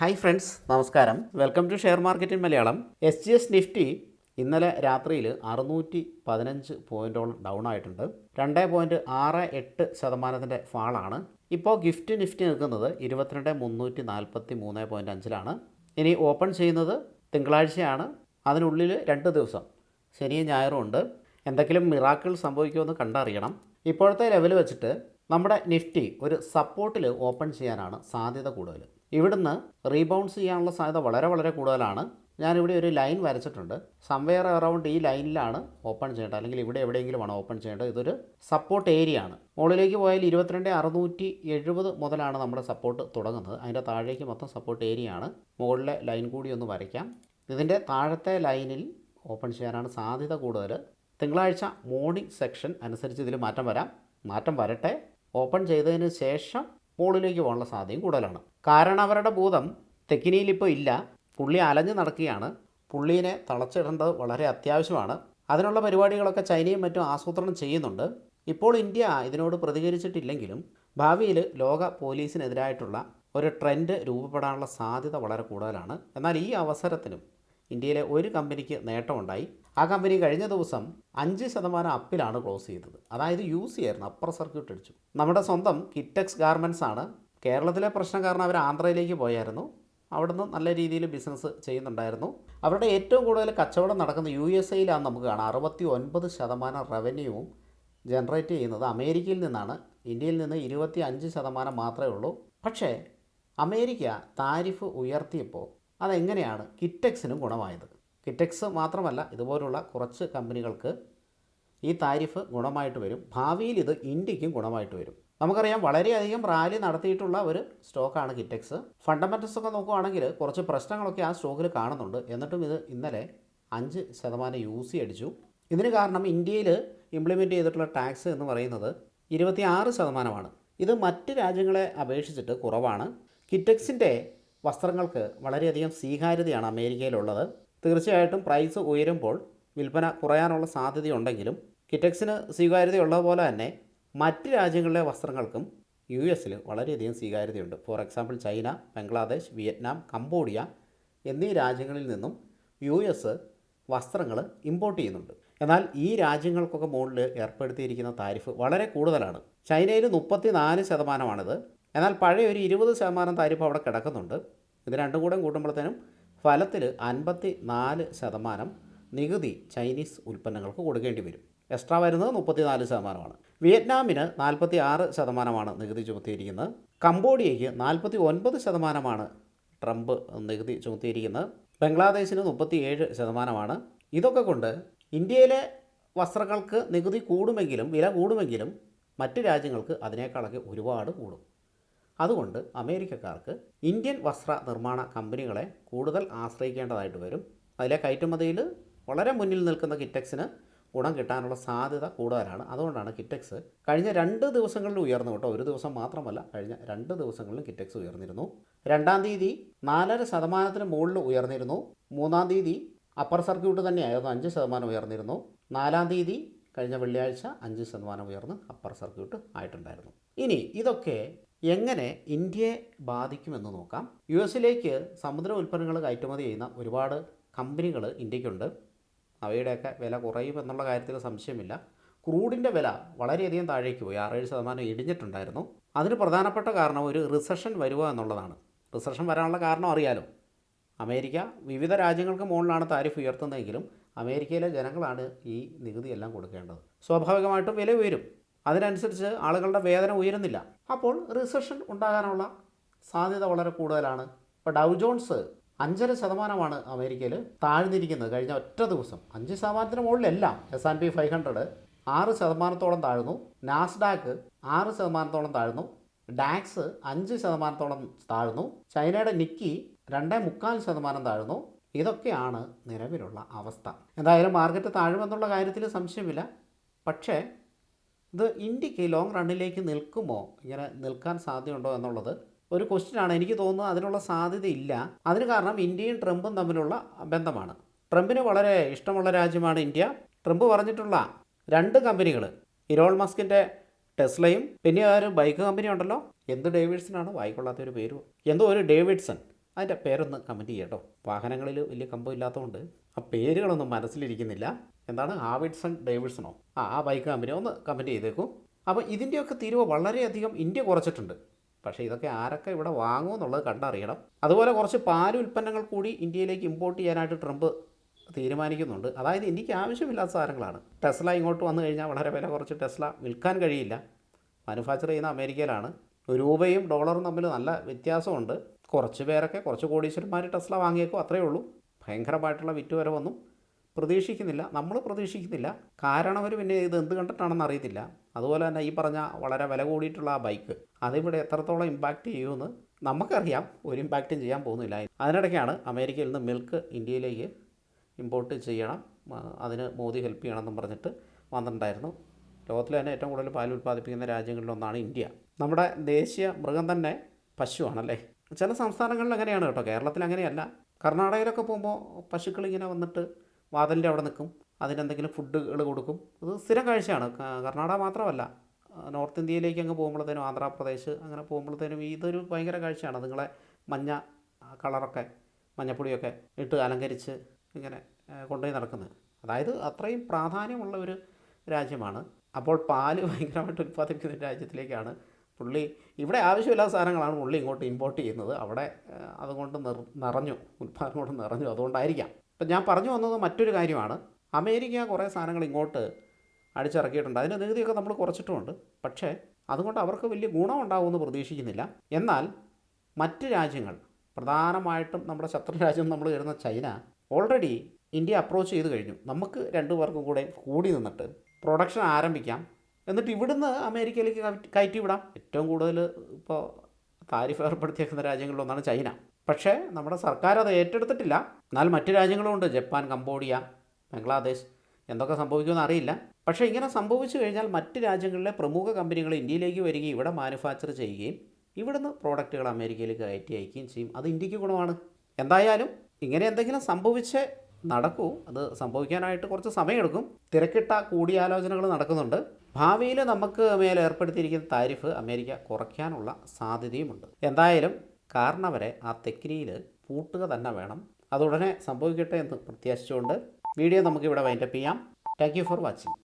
Hi friends നമസ്കാരം. Welcome to share market in Malayalam. S G S Nifty ഇന്നലെ രാത്രിയിൽ അറുന്നൂറ്റി പതിനഞ്ച് പോയിന്റോളം ഡൗൺ ആയിട്ടുണ്ട്. രണ്ട് പോയിന്റ് ആറ് എട്ട് ശതമാനത്തിന്റെ ഫാളാണ് ഇപ്പോൾ ഗിഫ്റ്റ് നിഫ്റ്റി നിൽക്കുന്നത് ഇരുപത്തിരണ്ട് മുന്നൂറ്റി നാൽപ്പത്തി മൂന്ന് പോയിന്റ് അഞ്ചിലാണ്. ഇനി ഓപ്പൺ ചെയ്യുന്നത് തിങ്കളാഴ്ചയാണ്. അതിനുള്ളിൽ രണ്ട് ദിവസം ശനിയും ഞായറും ഉണ്ട്. എന്തെങ്കിലും മിറാക്കിൾ സംഭവിക്കുമെന്ന് കണ്ടറിയണം. ഇപ്പോഴത്തെ ലെവൽ വെച്ചിട്ട് നമ്മുടെ നിഫ്റ്റി ഒരു സപ്പോർട്ടിൽ ഓപ്പൺ ചെയ്യാനാണ് സാധ്യത കൂടുതൽ. ഇവിടുന്ന് റീബൗൺസ് ചെയ്യാനുള്ള സാധ്യത വളരെ വളരെ കൂടുതലാണ്. ഞാനിവിടെ ഒരു ലൈൻ വരച്ചിട്ടുണ്ട്. സംവെയർ അറൗണ്ട് ഈ ലൈനിലാണ് ഓപ്പൺ ചെയ്യേണ്ടത്. അല്ലെങ്കിൽ ഇവിടെ എവിടെയെങ്കിലും ആണ് ഓപ്പൺ ചെയ്യേണ്ടത്. ഇതൊരു സപ്പോർട്ട് ഏരിയ ആണ്. മുകളിലേക്ക് പോയാൽ ഇരുപത്തിരണ്ട് അറുന്നൂറ്റി എഴുപത് മുതലാണ് നമ്മുടെ സപ്പോർട്ട് തുടങ്ങുന്നത്. അതിന്റെ താഴേക്ക് മൊത്തം സപ്പോർട്ട് ഏരിയ ആണ്. മുകളിലെ ലൈൻ കൂടി ഒന്ന് വരയ്ക്കാം. ഇതിന്റെ താഴത്തെ ലൈനിൽ ഓപ്പൺ ചെയ്യാനാണ് സാധ്യത കൂടുതൽ. തിങ്കളാഴ്ച മോർണിംഗ് സെക്ഷൻ അനുസരിച്ച് ഇതിൽ മാറ്റം വരാം. മാറ്റം വരട്ടെ. ഓപ്പൺ ചെയ്തതിന് ശേഷം മുകളിലേക്ക് പോകാനുള്ള സാധ്യതയും കൂടുതലാണ്. കാരണം അവരുടെ ഭൂതം തെക്കിനിയിൽ ഇപ്പോൾ ഇല്ല. പുള്ളി അലഞ്ഞു നടക്കുകയാണ്. പുള്ളീനെ തളച്ചിടേണ്ടത് വളരെ അത്യാവശ്യമാണ്. അതിനുള്ള പരിപാടികളൊക്കെ ചൈനയും മറ്റും ആസൂത്രണം ചെയ്യുന്നുണ്ട്. ഇപ്പോൾ ഇന്ത്യ ഇതിനോട് പ്രതികരിച്ചിട്ടില്ലെങ്കിലും ഭാവിയിൽ ലോക പോലീസിനെതിരായിട്ടുള്ള ഒരു ട്രെൻഡ് രൂപപ്പെടാനുള്ള സാധ്യത വളരെ കൂടുതലാണ്. എന്നാൽ ഈ അവസരത്തിലും ഇന്ത്യയിലെ ഒരു കമ്പനിക്ക് നേട്ടമുണ്ടായി. ആ കമ്പനി കഴിഞ്ഞ ദിവസം അഞ്ച് ശതമാനം അപ്പിലാണ് ക്ലോസ് ചെയ്തത്. അതായത് യൂസ് ചെയ്യായിരുന്നു അപ്പർ സർക്യൂട്ട് അടിച്ചു. നമ്മുടെ സ്വന്തം കിറ്റക്സ് ഗാർമെന്റ്സ് ആണ്. കേരളത്തിലെ പ്രശ്നം കാരണം അവർ ആന്ധ്രയിലേക്ക് പോയായിരുന്നു. അവിടുന്ന് നല്ല രീതിയിൽ ബിസിനസ് ചെയ്യുന്നുണ്ടായിരുന്നു. അവരുടെ ഏറ്റവും കൂടുതൽ കച്ചവടം നടക്കുന്ന യു എസ് എയിലാണ് നമുക്ക് കാണാം. അറുപത്തി ഒൻപത് ശതമാനം റവന്യൂവും ജനറേറ്റ് ചെയ്യുന്നത് അമേരിക്കയിൽ നിന്നാണ്. ഇന്ത്യയിൽ നിന്ന് ഇരുപത്തി അഞ്ച് ശതമാനം മാത്രമേ ഉള്ളൂ. പക്ഷേ അമേരിക്ക താരിഫ് ഉയർത്തിയപ്പോൾ അതെങ്ങനെയാണ് കിറ്റക്സിനും ഗുണമായത്? കിറ്റക്സ് മാത്രമല്ല ഇതുപോലുള്ള കുറച്ച് കമ്പനികൾക്ക് ഈ താരിഫ് ഗുണമായിട്ട് വരും. ഭാവിയിൽ ഇത് ഇന്ത്യക്കും ഗുണമായിട്ട് വരും. നമുക്കറിയാം വളരെയധികം റാലി നടത്തിയിട്ടുള്ള ഒരു സ്റ്റോക്കാണ് കിറ്റക്സ് ഫണ്ടമെന്റൽസ് ഒക്കെ നോക്കുകയാണെങ്കിൽ കുറച്ച് പ്രശ്നങ്ങളൊക്കെ ആ സ്റ്റോക്കിൽ കാണുന്നുണ്ട്. എന്നിട്ടും ഇത് ഇന്നലെ അഞ്ച് ശതമാനം യു സി അടിച്ചു. ഇതിന് കാരണം ഇന്ത്യയിൽ ഇംപ്ലിമെന്റ് ചെയ്തിട്ടുള്ള ടാക്സ് എന്ന് പറയുന്നത് ഇരുപത്തി ആറ് ശതമാനമാണ്. ഇത് മറ്റ് രാജ്യങ്ങളെ അപേക്ഷിച്ചിട്ട് കുറവാണ്. കിറ്റക്സിന്റെ വസ്ത്രങ്ങൾക്ക് വളരെയധികം സ്വീകാര്യതയാണ് അമേരിക്കയിലുള്ളത്. തീർച്ചയായിട്ടും പ്രൈസ് ഉയരുമ്പോൾ വിൽപ്പന കുറയാനുള്ള സാധ്യതയുണ്ടെങ്കിലും കിറ്റക്സിന് സ്വീകാര്യതയുള്ള പോലെ തന്നെ മറ്റ് രാജ്യങ്ങളിലെ വസ്ത്രങ്ങൾക്കും യു എസിൽ വളരെയധികം സ്വീകാര്യതയുണ്ട്. For example China Bangladesh Vietnam Cambodia എന്നീ രാജ്യങ്ങളിൽ നിന്നും യു എസ് വസ്ത്രങ്ങൾ ഇമ്പോർട്ട് ചെയ്യുന്നുണ്ട്. എന്നാൽ ഈ രാജ്യങ്ങൾക്കൊക്കെ മുകളിൽ ഏർപ്പെടുത്തിയിരിക്കുന്ന താരിഫ് വളരെ കൂടുതലാണ്. ചൈനയിൽ മുപ്പത്തി നാല് ശതമാനമാണിത്. എന്നാൽ പഴയ ഒരു ഇരുപത് ശതമാനം താരിഫ് അവിടെ കിടക്കുന്നുണ്ട്. ഇത് രണ്ടും കൂടെ കൂട്ടുമ്പോഴത്തേനും ഫലത്തിൽ അൻപത്തി നാല് ശതമാനം നികുതി ചൈനീസ് ഉൽപ്പന്നങ്ങൾക്ക് കൊടുക്കേണ്ടി വരും. എക്സ്ട്രാ വരുന്നത് മുപ്പത്തി നാല് ശതമാനമാണ്. വിയറ്റ്നാമിന് നാൽപ്പത്തി ആറ് ശതമാനമാണ് നികുതി ചുമത്തിയിരിക്കുന്നത്. കംബോഡിയയ്ക്ക് നാൽപ്പത്തി ഒൻപത് ശതമാനമാണ് ട്രംപ് നികുതി ചുമത്തിയിരിക്കുന്നത്. ബംഗ്ലാദേശിന് മുപ്പത്തിയേഴ് ശതമാനമാണ്. ഇതൊക്കെ കൊണ്ട് ഇന്ത്യയിലെ വസ്ത്രങ്ങൾക്ക് നികുതി കൂടുമെങ്കിലും വില കൂടുമെങ്കിലും മറ്റ് രാജ്യങ്ങൾക്ക് അതിനേക്കാളൊക്കെ ഒരുപാട് കൂടും. അതുകൊണ്ട് അമേരിക്കക്കാർക്ക് ഇന്ത്യൻ വസ്ത്ര നിർമ്മാണ കമ്പനികളെ കൂടുതൽ ആശ്രയിക്കേണ്ടതായിട്ട് വരും. അതിലെ കയറ്റുമതിയിൽ വളരെ മുന്നിൽ നിൽക്കുന്ന കിറ്റക്സിന് ഗുണം കിട്ടാനുള്ള സാധ്യത കൂടുതലാണ്. അതുകൊണ്ടാണ് കിറ്റക്സ് കഴിഞ്ഞ രണ്ട് ദിവസങ്ങളിൽ ഉയർന്നു കേട്ടോ. ഒരു ദിവസം മാത്രമല്ല കഴിഞ്ഞ രണ്ട് ദിവസങ്ങളിലും കിറ്റക്സ് ഉയർന്നിരുന്നു. രണ്ടാം തീയതി നാലര ശതമാനത്തിന് മുകളിൽ ഉയർന്നിരുന്നു. മൂന്നാം തീയതി അപ്പർ സർക്യൂട്ട് തന്നെയായിരുന്നു അഞ്ച് ശതമാനം ഉയർന്നിരുന്നു. നാലാം തീയതി കഴിഞ്ഞ വെള്ളിയാഴ്ച അഞ്ച് ശതമാനം ഉയർന്ന് അപ്പർ സർക്യൂട്ട് ആയിട്ടുണ്ടായിരുന്നു. ഇനി ഇതൊക്കെ എങ്ങനെ ഇന്ത്യയെ ബാധിക്കുമെന്ന് നോക്കാം. യു എസിലേക്ക് സമുദ്ര ഉൽപ്പന്നങ്ങൾ കയറ്റുമതി ചെയ്യുന്ന ഒരുപാട് കമ്പനികൾ ഇന്ത്യക്കുണ്ട്. അവയുടെയൊക്കെ വില കുറയുമെന്നുള്ള കാര്യത്തിൽ സംശയമില്ല. ക്രൂഡിന്റെ വില വളരെയധികം താഴേക്ക് പോയി. ആറേഴ് ശതമാനം ഇടിഞ്ഞിട്ടുണ്ടായിരുന്നു. അതിന് പ്രധാനപ്പെട്ട കാരണം ഒരു റിസഷൻ വരിക എന്നുള്ളതാണ്. റിസഷൻ വരാനുള്ള കാരണം അറിയാലോ. അമേരിക്ക വിവിധ രാജ്യങ്ങൾക്ക് മുകളിലാണ് താരിഫ് ഉയർത്തുന്നതെങ്കിലും അമേരിക്കയിലെ ജനങ്ങളാണ് ഈ നികുതി എല്ലാം കൊടുക്കേണ്ടത്. സ്വാഭാവികമായിട്ടും വില ഉയരും. അതിനനുസരിച്ച് ആളുകളുടെ വേതനം ഉയരുന്നില്ല. അപ്പോൾ റിസഷൻ ഉണ്ടാകാനുള്ള സാധ്യത വളരെ കൂടുതലാണ്. ഇപ്പോൾ ഡൗ ജോൺസ് അഞ്ചര ശതമാനമാണ് അമേരിക്കയിൽ താഴ്ന്നിരിക്കുന്നത്. കഴിഞ്ഞ ഒറ്റ ദിവസം അഞ്ച് ശതമാനത്തിന് മുകളിലെല്ലാം S and P five hundred ആറ് ശതമാനത്തോളം താഴ്ന്നു. നാസ്ഡാക്ക് ആറ് ശതമാനത്തോളം താഴ്ന്നു. ഡാക്സ് അഞ്ച് ശതമാനത്തോളം താഴ്ന്നു. ചൈനയുടെ നിക്കി രണ്ടേ മുക്കാൽ ശതമാനം താഴ്ന്നു. ഇതൊക്കെയാണ് നിലവിലുള്ള അവസ്ഥ. എന്തായാലും മാർക്കറ്റ് താഴുമെന്നുള്ള കാര്യത്തിൽ സംശയമില്ല. പക്ഷേ ഇത് ഇന്ത്യയ്ക്ക് ലോങ് റണ്ണിലേക്ക് നിൽക്കുമോ? ഇങ്ങനെ നിൽക്കാൻ സാധ്യതയുണ്ടോ എന്നുള്ളത് ഒരു ക്വസ്റ്റ്യനാണ് എനിക്ക് തോന്നുന്നത് അതിനുള്ള സാധ്യതയില്ല. അതിന് കാരണം ഇന്ത്യയും ട്രംപും തമ്മിലുള്ള ബന്ധമാണ്. ട്രംപിന് വളരെ ഇഷ്ടമുള്ള രാജ്യമാണ് ഇന്ത്യ. ട്രംപ് പറഞ്ഞിട്ടുള്ള രണ്ട് കമ്പനികൾ ഇരോൾ മസ്കിന്റെ ടെസ്ലയും പിന്നെ ആ ഒരു ബൈക്ക് കമ്പനി ഉണ്ടല്ലോ. എന്ത് ഡേവിഡ്സനാണ്? വായിക്കൊള്ളാത്ത ഒരു പേര്. എന്തോ ഒരു ഡേവിഡ്സൺ. അതിന്റെ പേരൊന്ന് കമന്റ് ചെയ്യട്ടോ വാഹനങ്ങളിൽ വലിയ കമ്പം ഇല്ലാത്തതുകൊണ്ട്. ആ പേരുകളൊന്നും മനസ്സിലിരിക്കുന്നില്ല. എന്താണ്? ആവിഡ്സൺ ഡേവിഡ്സണോ ആ ആ ബൈക്ക് കമ്പനി ഒന്ന് കമന്റ് ചെയ്തേക്കൂ. അപ്പോൾ ഇതിന്റെയൊക്കെ തീരുവ വളരെയധികം ഇന്ത്യ കുറച്ചിട്ടുണ്ട്. പക്ഷേ ഇതൊക്കെ ആരൊക്കെ ഇവിടെ വാങ്ങുമെന്നുള്ളത് കണ്ടറിയണം. അതുപോലെ കുറച്ച് പാൽ ഉൽപ്പന്നങ്ങൾ കൂടി ഇന്ത്യയിലേക്ക് ഇമ്പോർട്ട് ചെയ്യാനായിട്ട് ട്രംപ് തീരുമാനിക്കുന്നുണ്ട്. അതായത് ഇന്ത്യയ്ക്ക് ആവശ്യമില്ലാത്ത സാധനങ്ങളാണ്. ടെസ്ല ഇങ്ങോട്ട് വന്നു കഴിഞ്ഞാൽ വളരെ വില കുറച്ച് ടെസ്ല വിൽക്കാൻ കഴിയില്ല. മാനുഫാക്ചർ ചെയ്യുന്ന അമേരിക്കയിലാണ്. രൂപയും ഡോളറും തമ്മിൽ നല്ല വ്യത്യാസമുണ്ട്. കുറച്ച് പേരൊക്കെ കുറച്ച് കോടീശ്വരന്മാർ ടെസ്ല വാങ്ങിയേക്കും അത്രയേ ഉള്ളൂ. ഭയങ്കരമായിട്ടുള്ള വന്നു. പ്രതീക്ഷിക്കുന്നില്ല. നമ്മൾ പ്രതീക്ഷിക്കുന്നില്ല. കാരണം അവർ പിന്നെ ഇത് എന്ത് കണ്ടിട്ടാണെന്ന് അറിയത്തില്ല. അതുപോലെ തന്നെ ഈ പറഞ്ഞ വളരെ വില കൂടിയിട്ടുള്ള ആ ബൈക്ക് അതിവിടെ എത്രത്തോളം ഇമ്പാക്റ്റ് ചെയ്യുമെന്ന് നമുക്കറിയാം. ഒരു ഇമ്പാക്റ്റും ചെയ്യാൻ പോകുന്നില്ല. അതിനിടയ്ക്കാണ് അമേരിക്കയിൽ നിന്ന് മിൽക്ക് ഇന്ത്യയിലേക്ക് ഇമ്പോർട്ട് ചെയ്യണം. അതിന് മോദി ഹെൽപ്പ് ചെയ്യണമെന്നും പറഞ്ഞിട്ട് വന്നിട്ടുണ്ടായിരുന്നു. ലോകത്തിൽ തന്നെ ഏറ്റവും കൂടുതൽ പാൽ ഉൽപ്പാദിപ്പിക്കുന്ന രാജ്യങ്ങളിലൊന്നാണ് ഇന്ത്യ. നമ്മുടെ ദേശീയ മൃഗം തന്നെ പശുവാണല്ലേ? ചില സംസ്ഥാനങ്ങളിൽ അങ്ങനെയാണ് കേട്ടോ. കേരളത്തിൽ അങ്ങനെയല്ല. കർണാടകയിലൊക്കെ പോകുമ്പോൾ പശുക്കൾ ഇങ്ങനെ വന്നിട്ട് വാതിലിന്റെ അവിടെ നിൽക്കും. അതിനെന്തെങ്കിലും ഫുഡുകൾ കൊടുക്കും. ഇത് സ്ഥിരം കാഴ്ചയാണ്. കർണാടക മാത്രമല്ല. നോർത്ത് ഇന്ത്യയിലേക്ക് അങ്ങ് പോകുമ്പോഴത്തേനും ആന്ധ്രാപ്രദേശ് അങ്ങനെ പോകുമ്പോഴത്തേനും ഇതൊരു ഭയങ്കര കാഴ്ചയാണ്. നിങ്ങളെ മഞ്ഞ കളറൊക്കെ മഞ്ഞപ്പൊടിയൊക്കെ ഇട്ട് അലങ്കരിച്ച് ഇങ്ങനെ കൊണ്ടുപോയി നടക്കുന്നത്. അതായത് അത്രയും പ്രാധാന്യമുള്ള ഒരു രാജ്യമാണ്. അപ്പോൾ പാൽ ഭയങ്കരമായിട്ട് ഉൽപ്പാദിപ്പിക്കുന്ന രാജ്യത്തിലേക്കാണ് പുള്ളി ഇവിടെ ആവശ്യമില്ലാത്ത സാധനങ്ങളാണ് പുള്ളി ഇങ്ങോട്ട് ഇമ്പോർട്ട് ചെയ്യുന്നത്. അവിടെ അതുകൊണ്ട് നിറഞ്ഞു ഉൽപ്പാദനം കൊണ്ട് നിറഞ്ഞു. അതുകൊണ്ടായിരിക്കാം. ഇപ്പം ഞാൻ പറഞ്ഞു വന്നത് മറ്റൊരു കാര്യമാണ്. അമേരിക്ക കുറേ സാധനങ്ങൾ ഇങ്ങോട്ട് അടിച്ചിറക്കിയിട്ടുണ്ട്. അതിന്റെ നികുതിയൊക്കെ നമ്മൾ കുറച്ചിട്ടുമുണ്ട്. പക്ഷേ അതുകൊണ്ട് അവർക്ക് വലിയ ഗുണമുണ്ടാകുമെന്ന് പ്രതീക്ഷിക്കുന്നില്ല. എന്നാൽ മറ്റ് രാജ്യങ്ങൾ പ്രധാനമായിട്ടും നമ്മുടെ ശത്രു രാജ്യം നമ്മൾ കരുതുന്ന ചൈന ഓൾറെഡി ഇന്ത്യ അപ്രോച്ച് ചെയ്ത് കഴിഞ്ഞു. നമുക്ക് രണ്ടു പേർക്കും കൂടെ കൂടി നിന്നിട്ട് പ്രൊഡക്ഷൻ ആരംഭിക്കാം. എന്നിട്ട് ഇവിടുന്ന് അമേരിക്കയിലേക്ക് കയറ്റി- വിടാം. ഏറ്റവും കൂടുതൽ ഇപ്പോൾ താരിഫ് ഏർപ്പെടുത്തിയേക്കുന്ന രാജ്യങ്ങളിലൊന്നാണ് ചൈന. പക്ഷേ നമ്മുടെ സർക്കാർ അത് ഏറ്റെടുത്തിട്ടില്ല. എന്നാൽ മറ്റു രാജ്യങ്ങളുമുണ്ട് ജപ്പാൻ കംബോഡിയ ബംഗ്ലാദേശ്. എന്തൊക്കെ സംഭവിക്കുമെന്ന് അറിയില്ല. പക്ഷേ ഇങ്ങനെ സംഭവിച്ചു കഴിഞ്ഞാൽ മറ്റ് രാജ്യങ്ങളിലെ പ്രമുഖ കമ്പനികൾ ഇന്ത്യയിലേക്ക് വരികയും ഇവിടെ മാനുഫാക്ചർ ചെയ്യുകയും ഇവിടുന്ന് പ്രോഡക്റ്റുകൾ അമേരിക്കയിലേക്ക് കയറ്റി അയക്കുകയും ചെയ്യും. അത് ഇന്ത്യയ്ക്ക് ഗുണമാണ്. എന്തായാലും ഇങ്ങനെ എന്തെങ്കിലും സംഭവിച്ചേ നടക്കൂ. അത് സംഭവിക്കാനായിട്ട് കുറച്ച് സമയമെടുക്കും. തിരക്കിട്ട കൂടിയാലോചനകൾ നടക്കുന്നുണ്ട്. ഭാവിയിൽ നമുക്ക് മേൽ ഏർപ്പെടുത്തിയിരിക്കുന്ന താരിഫ് അമേരിക്ക കുറയ്ക്കാനുള്ള സാധ്യതയുമുണ്ട്. എന്തായാലും കാരണവരെ ആ തെക്കിനിയിൽ പൂട്ടുക തന്നെ വേണം. അതുടനെ സംഭവിക്കട്ടെ എന്ന് പ്രത്യാശിച്ചുകൊണ്ട് വീഡിയോ നമുക്കിവിടെ വൈൻഡപ്പ് ചെയ്യാം. Thank you for watching.